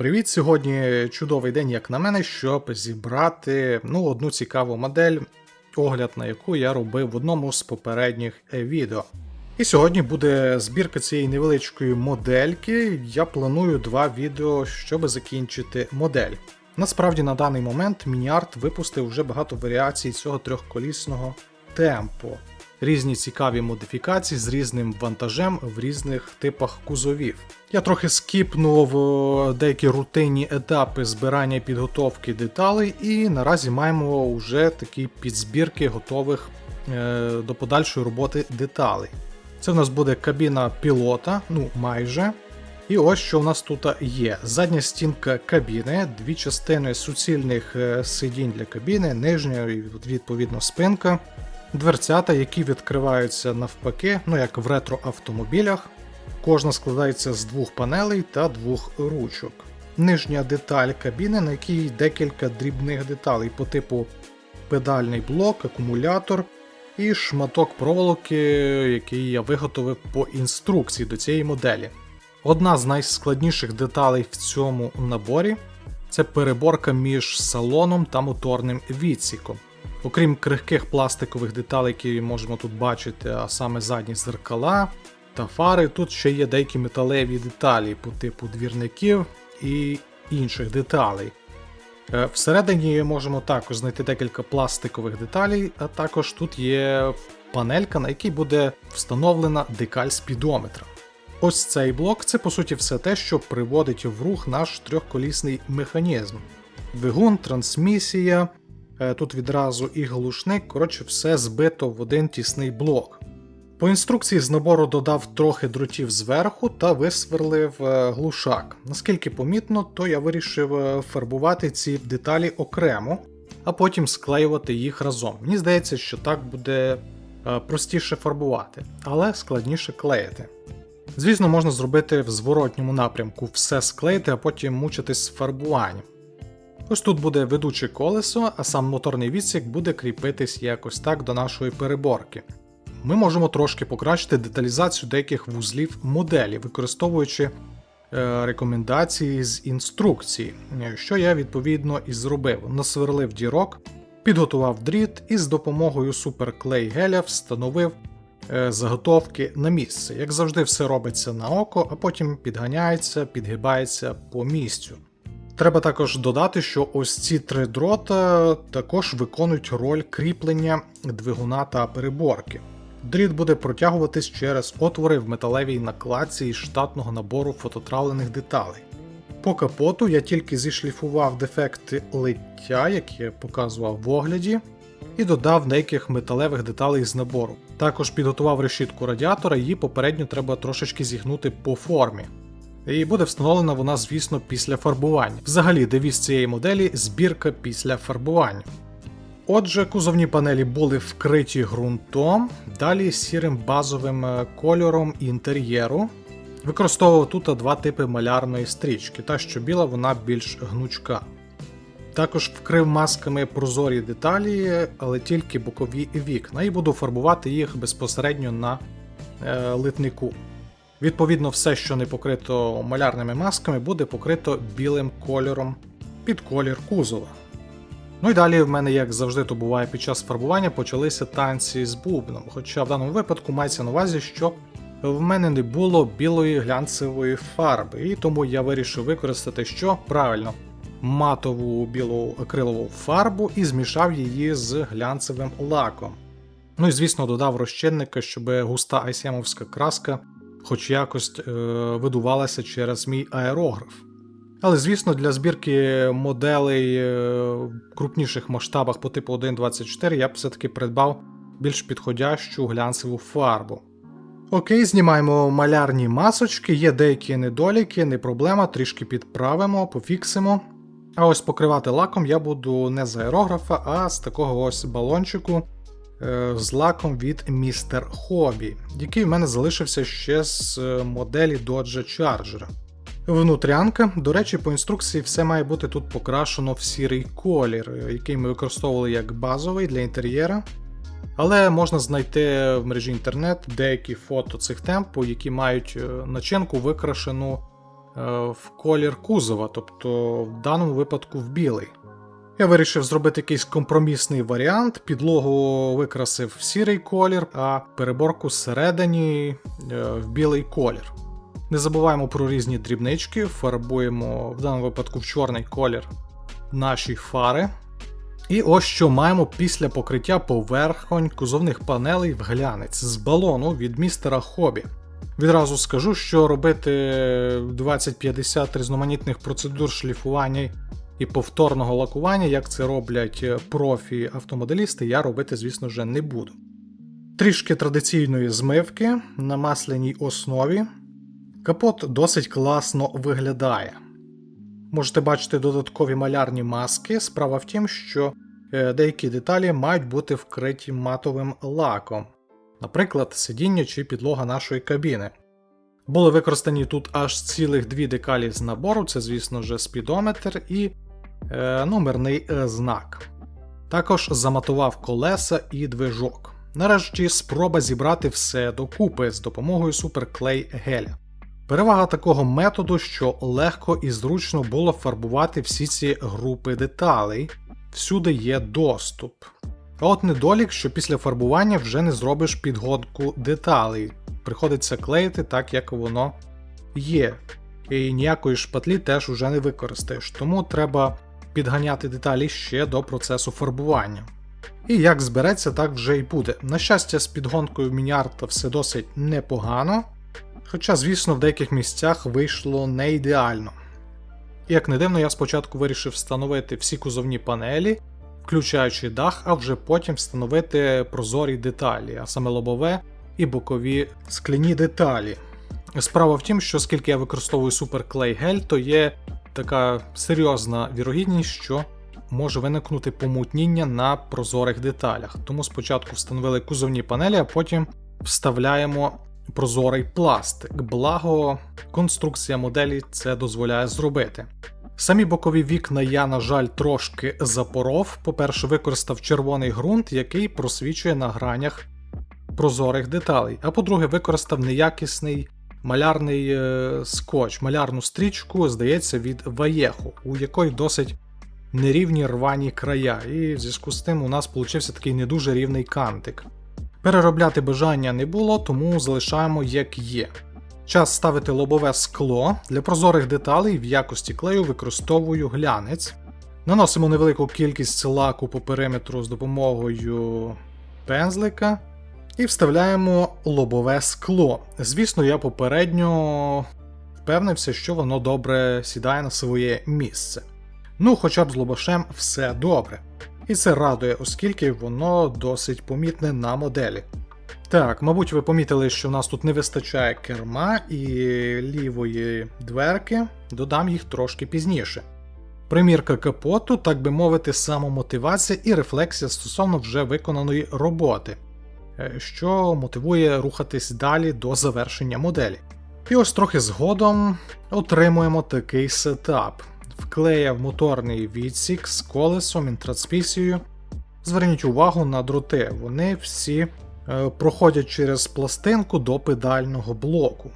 Привіт! Сьогодні чудовий день, як на мене, щоб зібрати ну, одну цікаву модель, огляд на яку я робив в одному з попередніх е, відео. І сьогодні буде збірка цієї невеличкої модельки. Я планую два відео, щоб закінчити модель. Насправді на даний момент Мініарт випустив вже багато варіацій цього трьохколісного темпу. Різні цікаві модифікації з різним вантажем в різних типах кузовів. Я трохи скіпнув е, деякі рутинні етапи збирання і підготовки деталей, і наразі маємо вже такі підзбірки готових е, до подальшої роботи деталей. Це в нас буде кабіна пілота, ну майже. І ось що в нас тут є: задня стінка кабіни, дві частини суцільних е, сидінь для кабіни, нижня і відповідно спинка, дверцята, які відкриваються навпаки, ну як в ретро-автомобілях. Кожна складається з двох панелей та двох ручок. Нижня деталь кабіни, на якій декілька дрібних деталей по типу педальний блок, акумулятор і шматок проволоки, який я виготовив по інструкції до цієї моделі. Одна з найскладніших деталей в цьому наборі це переборка між салоном та моторним відсіком. Окрім крихких пластикових деталей, які можемо тут бачити, а саме задні зеркала та фари, тут ще є деякі металеві деталі по типу двірників і інших деталей. Е, Всередині можемо також знайти декілька пластикових деталей, а також тут є панелька, на якій буде встановлена декаль спідометра. Ось цей блок це по суті все те, що приводить в рух наш трьохколісний механізм. Двигун, трансмісія, тут відразу і глушник, коротше, все збито в один тісний блок. По інструкції з набору додав трохи дротів зверху та висверлив е, глушак. Наскільки помітно, то я вирішив е, фарбувати ці деталі окремо, а потім склеювати їх разом. Мені здається, що так буде е, простіше фарбувати, але складніше клеїти. Звісно, можна зробити в зворотньому напрямку все склеїти, а потім мучитись з фарбуванням. Ось тут буде ведуче колесо, а сам моторний відсік буде кріпитись якось так до нашої переборки. Ми можемо трошки покращити деталізацію деяких вузлів моделі, використовуючи е, рекомендації з інструкції, що я відповідно і зробив. Насверлив дірок, підготував дріт і з допомогою суперклей геля встановив е, заготовки на місце. Як завжди, все робиться на око, а потім підганяється, підгибається по місцю. Треба також додати, що ось ці три дрота також виконують роль кріплення двигуна та переборки. Дріт буде протягуватись через отвори в металевій накладці із штатного набору фототравлених деталей. По капоту я тільки зішліфував дефекти лиття, які я показував в огляді, і додав деяких металевих деталей з набору. Також підготував решітку радіатора, її попередньо треба трошечки зігнути по формі. І буде встановлена вона, звісно, після фарбування. Взагалі, девіз цієї моделі збірка після фарбування. Отже, кузовні панелі були вкриті ґрунтом, далі сірим базовим е, кольором інтер'єру. Використовував тут два типи малярної стрічки, та що біла, вона більш гнучка. Також вкрив масками прозорі деталі, але тільки бокові вікна, і буду фарбувати їх безпосередньо на е, литнику. Відповідно, все, що не покрито малярними масками, буде покрито білим кольором під колір кузова. Ну і далі в мене, як завжди, то буває під час фарбування, почалися танці з бубном. Хоча в даному випадку мається на увазі, що в мене не було білої глянцевої фарби, і тому я вирішив використати що правильно матову білу акрилову фарбу і змішав її з глянцевим лаком. Ну і звісно, додав розчинника, щоб густа айсямовська краска хоч якось е, видувалася через мій аерограф. Але, звісно, для збірки моделей е, в крупніших масштабах по типу 1.24 я б все-таки придбав більш підходящу глянцеву фарбу. Окей, знімаємо малярні масочки, є деякі недоліки, не проблема, трішки підправимо, пофіксимо. А ось покривати лаком я буду не з аерографа, а з такого ось балончику з лаком від Mr. Hobby, який в мене залишився ще з е, моделі Dodge Charger. Внутрянка, до речі, по інструкції все має бути тут покрашено в сірий колір, який ми використовували як базовий для інтер'єра. Але можна знайти в мережі інтернет деякі фото цих темпу, які мають е, начинку викрашену в колір кузова, тобто в даному випадку в білий. Я вирішив зробити якийсь компромісний варіант. Підлогу викрасив в сірий колір, а переборку всередині е, в білий колір. Не забуваємо про різні дрібнички, фарбуємо в даному випадку в чорний колір наші фари. І ось що маємо після покриття поверхонь кузовних панелей в глянець з балону від містера Хобі. Відразу скажу, що робити 20-50 різноманітних процедур шліфування і повторного лакування, як це роблять профі автомоделісти, я робити, звісно ж, не буду. Трішки традиційної змивки на масляній основі. Капот досить класно виглядає. Можете бачити додаткові малярні маски. Справа в тім, що е, деякі деталі мають бути вкриті матовим лаком, наприклад, сидіння чи підлога нашої кабіни. Були використані тут аж цілих дві декалі з набору, це, звісно ж, спідометр і е, номерний е, знак. Також заматував колеса і движок. Нарешті спроба зібрати все докупи з допомогою суперклей геля. Перевага такого методу, що легко і зручно було фарбувати всі ці групи деталей, всюди є доступ. А от недолік, що після фарбування вже не зробиш підгонку деталей, приходиться клеїти так, як воно є. І ніякої шпатлі теж уже не використаєш, тому треба підганяти деталі ще до процесу фарбування. І як збереться, так вже й буде. На щастя, з підгонкою мінярта все досить непогано. Хоча, звісно, в деяких місцях вийшло не ідеально. Як не дивно, я спочатку вирішив встановити всі кузовні панелі, включаючи дах, а вже потім встановити прозорі деталі, а саме лобове і бокові скляні деталі. Справа в тім, що оскільки я використовую суперклей гель, то є така серйозна вірогідність, що може виникнути помутніння на прозорих деталях. Тому спочатку встановили кузовні панелі, а потім вставляємо прозорий пластик. Благо, конструкція моделі це дозволяє зробити. Самі бокові вікна я, на жаль, трошки запоров. По-перше, використав червоний ґрунт, який просвічує на гранях прозорих деталей. А по-друге, використав неякісний малярний е, скотч, малярну стрічку, здається, від Ваєху, у якої досить нерівні рвані края. І в зв'язку з тим у нас получився такий не дуже рівний кантик. Переробляти бажання не було, тому залишаємо як є. Час ставити лобове скло. Для прозорих деталей в якості клею використовую глянець. Наносимо невелику кількість лаку по периметру з допомогою пензлика. І вставляємо лобове скло. Звісно, я попередньо впевнився, що воно добре сідає на своє місце. Ну, хоча б з лобашем все добре. І це радує, оскільки воно досить помітне на моделі. Так, мабуть, ви помітили, що в нас тут не вистачає керма і лівої дверки, додам їх трошки пізніше. Примірка капоту, так би мовити, самомотивація і рефлексія стосовно вже виконаної роботи, що мотивує рухатись далі до завершення моделі. І ось трохи згодом отримуємо такий сетап. Вклеяв моторний відсік з колесом, інтрансмісією. Зверніть увагу на дроти, вони всі е, проходять через пластинку до педального блоку.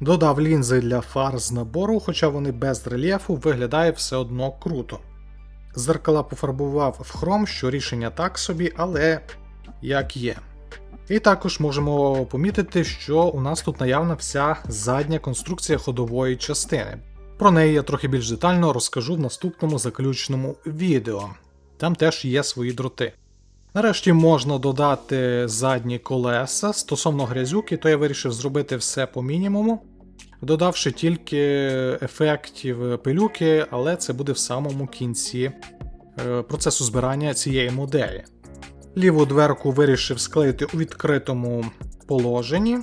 Додав лінзи для фар з набору, хоча вони без рельєфу, виглядає все одно круто. Зеркала пофарбував в хром, що рішення так собі, але як є. І також можемо помітити, що у нас тут наявна вся задня конструкція ходової частини. Про неї я трохи більш детально розкажу в наступному заключному відео. Там теж є свої дроти. Нарешті можна додати задні колеса. Стосовно грязюки, то я вирішив зробити все по мінімуму, додавши тільки ефектів пилюки, але це буде в самому кінці е, процесу збирання цієї моделі. Ліву дверку вирішив склеїти у відкритому положенні.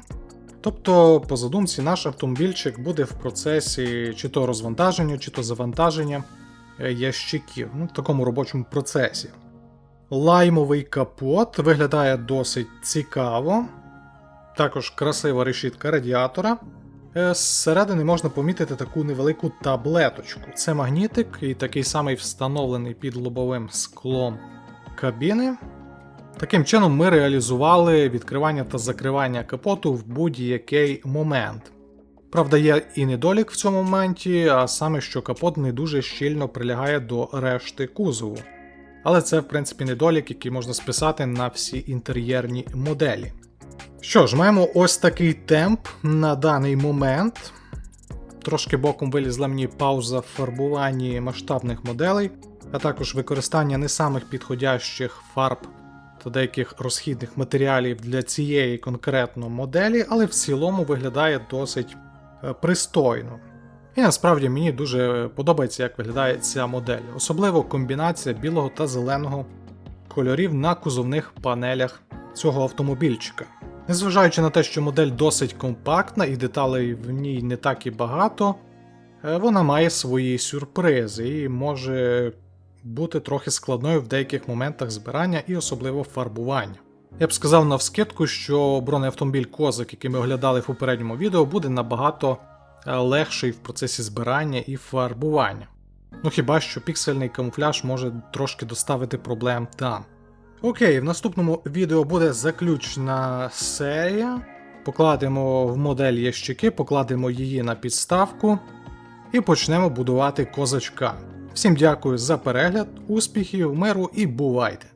Тобто, по задумці, наш автомобільчик буде в процесі чи то розвантаження, чи то завантаження е, ящиків, ну, в такому робочому процесі. Лаймовий капот виглядає досить цікаво. Також красива решітка радіатора. Е, Зсередини можна помітити таку невелику таблеточку. Це магнітик і такий самий встановлений під лобовим склом кабіни. Таким чином, ми реалізували відкривання та закривання капоту в будь-який момент. Правда, є і недолік в цьому моменті, а саме, що капот не дуже щільно прилягає до решти кузову. Але це, в принципі, недолік, який можна списати на всі інтер'єрні моделі. Що ж, маємо ось такий темп на даний момент. Трошки боком вилізла мені пауза в фарбуванні масштабних моделей, а також використання не самих підходящих фарб та деяких розхідних матеріалів для цієї конкретно моделі, але в цілому виглядає досить е, пристойно. І насправді мені дуже подобається, як виглядає ця модель, особливо комбінація білого та зеленого кольорів на кузовних панелях цього автомобільчика. Незважаючи на те, що модель досить компактна і деталей в ній не так і багато, е, вона має свої сюрпризи і може бути трохи складною в деяких моментах збирання і особливо фарбування. Я б сказав навскидку, що бронеавтомобіль Козак, який ми оглядали в попередньому відео, буде набагато е, легший в процесі збирання і фарбування. Ну хіба що піксельний камуфляж може трошки доставити проблем там. Окей, в наступному відео буде заключна серія. Покладемо в модель ящики, покладемо її на підставку і почнемо будувати козачка. Всім дякую за перегляд, успіхів, миру і бувайте!